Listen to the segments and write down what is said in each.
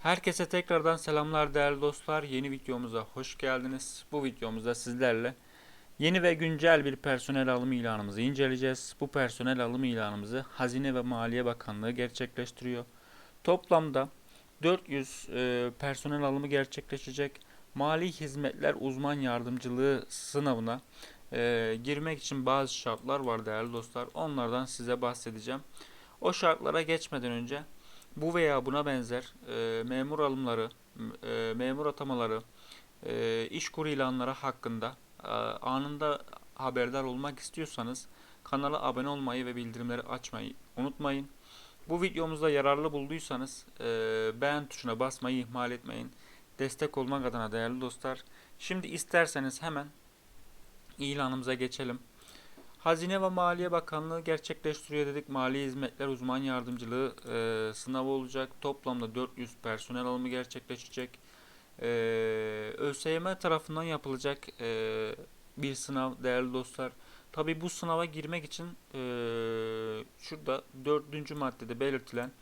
Herkese tekrardan selamlar değerli dostlar. Yeni videomuza hoş geldiniz. Bu videomuzda sizlerle yeni ve güncel bir personel alımı ilanımızı inceleyeceğiz. Bu personel alımı ilanımızı Hazine ve Maliye Bakanlığı gerçekleştiriyor. Toplamda 400 e, personel alımı gerçekleşecek. Mali Hizmetler Uzman Yardımcılığı sınavına e, girmek için bazı şartlar var değerli dostlar. Onlardan size bahsedeceğim. O şartlara geçmeden önce bu veya buna benzer e, memur alımları, e, memur atamaları, e, iş kuru ilanları hakkında e, anında haberdar olmak istiyorsanız kanala abone olmayı ve bildirimleri açmayı unutmayın. Bu videomuzda yararlı bulduysanız e, beğen tuşuna basmayı ihmal etmeyin. Destek olmak adına değerli dostlar. Şimdi isterseniz hemen ilanımıza geçelim. Hazine ve Maliye Bakanlığı gerçekleştiriyor dedik. Mali Hizmetler Uzman Yardımcılığı e, sınavı olacak. Toplamda 400 personel alımı gerçekleşecek. E, ÖSYM tarafından yapılacak e, bir sınav değerli dostlar. Tabi bu sınava girmek için e, şurada dördüncü maddede belirtilen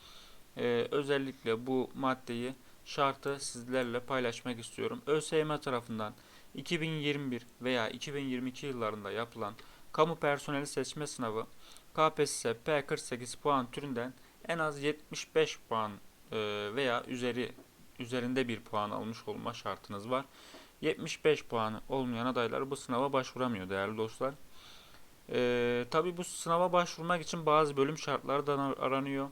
e, özellikle bu maddeyi şartı sizlerle paylaşmak istiyorum. ÖSYM tarafından 2021 veya 2022 yıllarında yapılan Kamu personeli seçme sınavı KPSS P48 puan türünden en az 75 puan e, veya üzeri üzerinde bir puan almış olma şartınız var. 75 puanı olmayan adaylar bu sınava başvuramıyor değerli dostlar. E, Tabi bu sınava başvurmak için bazı bölüm şartları da ar- aranıyor.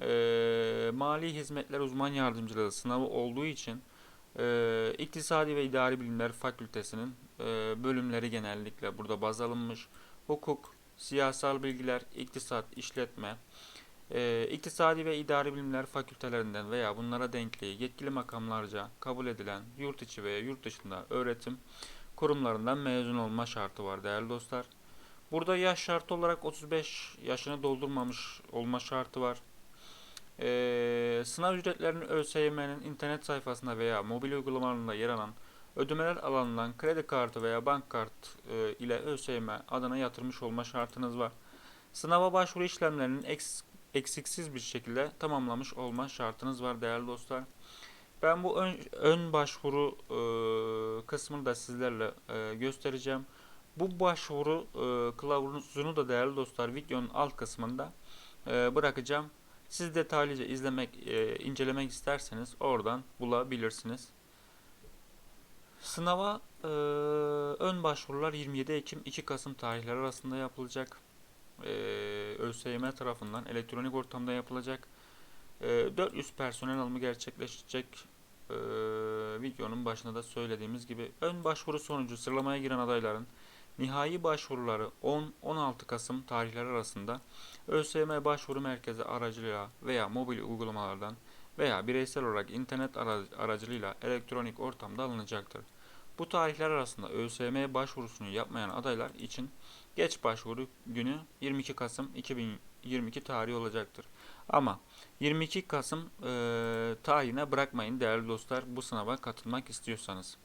E, Mali Hizmetler Uzman Yardımcılığı sınavı olduğu için e, İktisadi ve İdari Bilimler Fakültesinin e, bölümleri genellikle burada baz alınmış. Hukuk, siyasal bilgiler, iktisat, işletme, e, iktisadi ve idari bilimler fakültelerinden veya bunlara denkliği yetkili makamlarca kabul edilen yurt içi veya yurt dışında öğretim kurumlarından mezun olma şartı var değerli dostlar. Burada yaş şartı olarak 35 yaşını doldurmamış olma şartı var. Ee, sınav ücretlerini ÖSYM'nin internet sayfasında veya mobil uygulamalarında yer alan ödemeler alanından kredi kartı veya bank kart e, ile ÖSYM adına yatırmış olma şartınız var. Sınava başvuru işlemlerinin eks- eksiksiz bir şekilde tamamlamış olma şartınız var değerli dostlar. Ben bu ön, ön başvuru e, kısmını da sizlerle e, göstereceğim. Bu başvuru e, kılavuzunu da değerli dostlar videonun alt kısmında e, bırakacağım. Siz detaylıca izlemek, e, incelemek isterseniz oradan bulabilirsiniz. Sınava e, ön başvurular 27 Ekim 2 Kasım tarihleri arasında yapılacak. E, ÖSYM tarafından elektronik ortamda yapılacak. E, 400 personel alımı gerçekleşecek. E, videonun başında da söylediğimiz gibi ön başvuru sonucu sıralamaya giren adayların nihai başvuruları 10-16 Kasım tarihleri arasında ÖSYM başvuru merkezi aracılığıyla veya mobil uygulamalardan veya bireysel olarak internet ara- aracılığıyla elektronik ortamda alınacaktır. Bu tarihler arasında ÖSYM başvurusunu yapmayan adaylar için geç başvuru günü 22 Kasım 2022 tarihi olacaktır. Ama 22 Kasım e, tarihine bırakmayın değerli dostlar bu sınava katılmak istiyorsanız.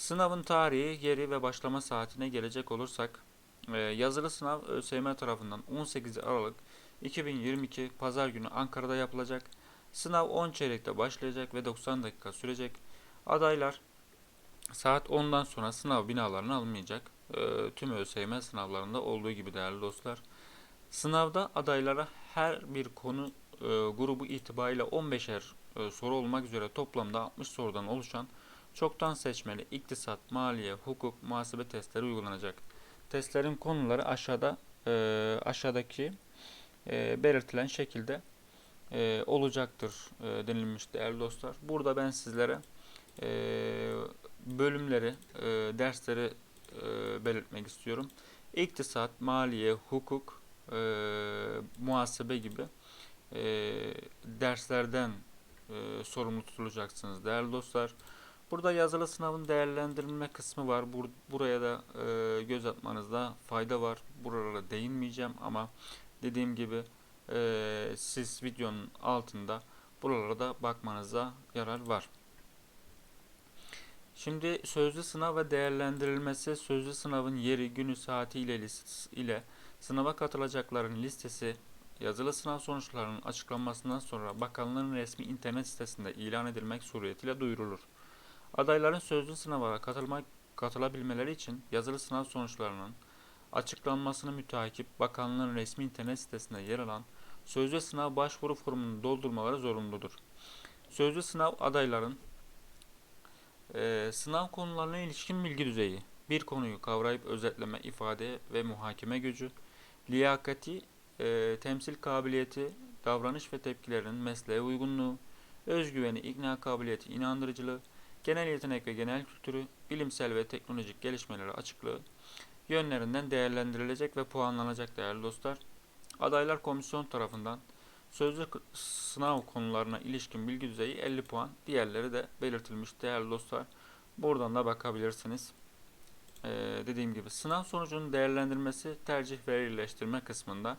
Sınavın tarihi, yeri ve başlama saatine gelecek olursak e, yazılı sınav ÖSYM tarafından 18 Aralık 2022 Pazar günü Ankara'da yapılacak. Sınav 10 çeyrekte başlayacak ve 90 dakika sürecek. Adaylar saat 10'dan sonra sınav binalarına alınmayacak. E, tüm ÖSYM sınavlarında olduğu gibi değerli dostlar. Sınavda adaylara her bir konu e, grubu itibariyle 15'er e, soru olmak üzere toplamda 60 sorudan oluşan çoktan seçmeli iktisat, maliye, hukuk, muhasebe testleri uygulanacak. Testlerin konuları aşağıda e, aşağıdaki e, belirtilen şekilde e, olacaktır e, denilmiş değerli dostlar. Burada ben sizlere e, bölümleri, e, dersleri e, belirtmek istiyorum. İktisat, maliye, hukuk, e, muhasebe gibi e, derslerden e, sorumlu tutulacaksınız değerli dostlar. Burada yazılı sınavın değerlendirilme kısmı var. Bur- buraya da e, göz atmanızda fayda var. Buralara değinmeyeceğim ama dediğim gibi e, siz videonun altında buralara da bakmanıza yarar var. Şimdi sözlü sınav ve değerlendirilmesi sözlü sınavın yeri, günü, saati ile, ile sınava katılacakların listesi yazılı sınav sonuçlarının açıklanmasından sonra bakanlığın resmi internet sitesinde ilan edilmek suretiyle duyurulur. Adayların sözlü sınava katılmak katılabilmeleri için yazılı sınav sonuçlarının açıklanmasını müteakip bakanlığın resmi internet sitesinde yer alan sözlü sınav başvuru formunu doldurmaları zorunludur. Sözlü sınav adayların eee, sınav konularına ilişkin bilgi düzeyi, bir konuyu kavrayıp özetleme, ifade ve muhakeme gücü, liyakati, eee, temsil kabiliyeti, davranış ve tepkilerinin mesleğe uygunluğu, özgüveni, ikna kabiliyeti, inandırıcılığı, genel yetenek ve genel kültürü, bilimsel ve teknolojik gelişmelere açıklığı yönlerinden değerlendirilecek ve puanlanacak değerli dostlar. Adaylar komisyon tarafından sözlü sınav konularına ilişkin bilgi düzeyi 50 puan, diğerleri de belirtilmiş değerli dostlar. Buradan da bakabilirsiniz. Ee, dediğim gibi sınav sonucunun değerlendirmesi tercih ve iyileştirme kısmında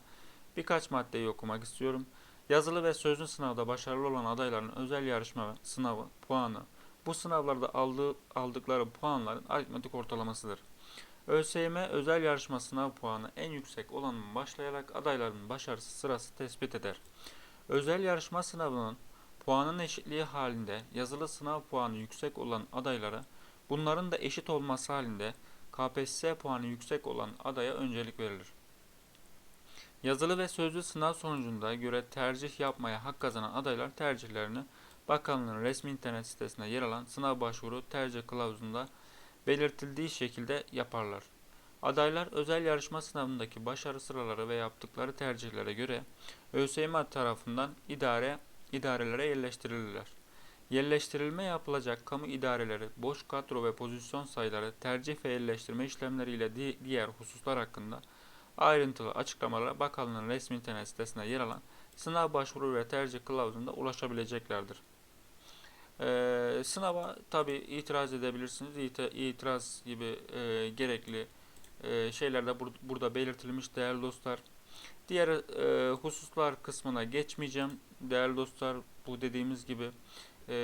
birkaç maddeyi okumak istiyorum. Yazılı ve sözlü sınavda başarılı olan adayların özel yarışma sınavı puanı bu sınavlarda aldığı, aldıkları puanların aritmetik ortalamasıdır. ÖSYM özel yarışma sınav puanı en yüksek olanın başlayarak adayların başarısı sırası tespit eder. Özel yarışma sınavının puanın eşitliği halinde yazılı sınav puanı yüksek olan adaylara bunların da eşit olması halinde KPSS puanı yüksek olan adaya öncelik verilir. Yazılı ve sözlü sınav sonucunda göre tercih yapmaya hak kazanan adaylar tercihlerini Bakanlığın resmi internet sitesinde yer alan sınav başvuru tercih kılavuzunda belirtildiği şekilde yaparlar. Adaylar özel yarışma sınavındaki başarı sıraları ve yaptıkları tercihlere göre ÖSYM tarafından idare idarelere yerleştirilirler. Yerleştirilme yapılacak kamu idareleri, boş kadro ve pozisyon sayıları, tercih ve yerleştirme işlemleriyle di- diğer hususlar hakkında ayrıntılı açıklamalara bakanlığın resmi internet sitesinde yer alan sınav başvuru ve tercih kılavuzunda ulaşabileceklerdir. Ee, sınava tabi itiraz edebilirsiniz. İti- İtiraz gibi e, gerekli e, şeyler de bur- burada belirtilmiş değerli dostlar. Diğer e, hususlar kısmına geçmeyeceğim. Değerli dostlar bu dediğimiz gibi e,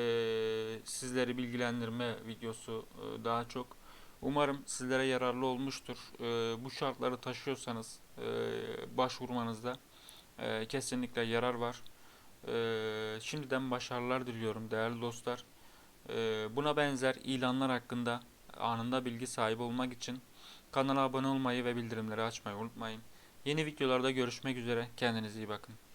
sizleri bilgilendirme videosu e, daha çok. Umarım sizlere yararlı olmuştur. E, bu şartları taşıyorsanız e, başvurmanızda e, kesinlikle yarar var. E, şimdiden başarılar diliyorum değerli dostlar. E, buna benzer ilanlar hakkında anında bilgi sahibi olmak için kanala abone olmayı ve bildirimleri açmayı unutmayın. Yeni videolarda görüşmek üzere. Kendinize iyi bakın.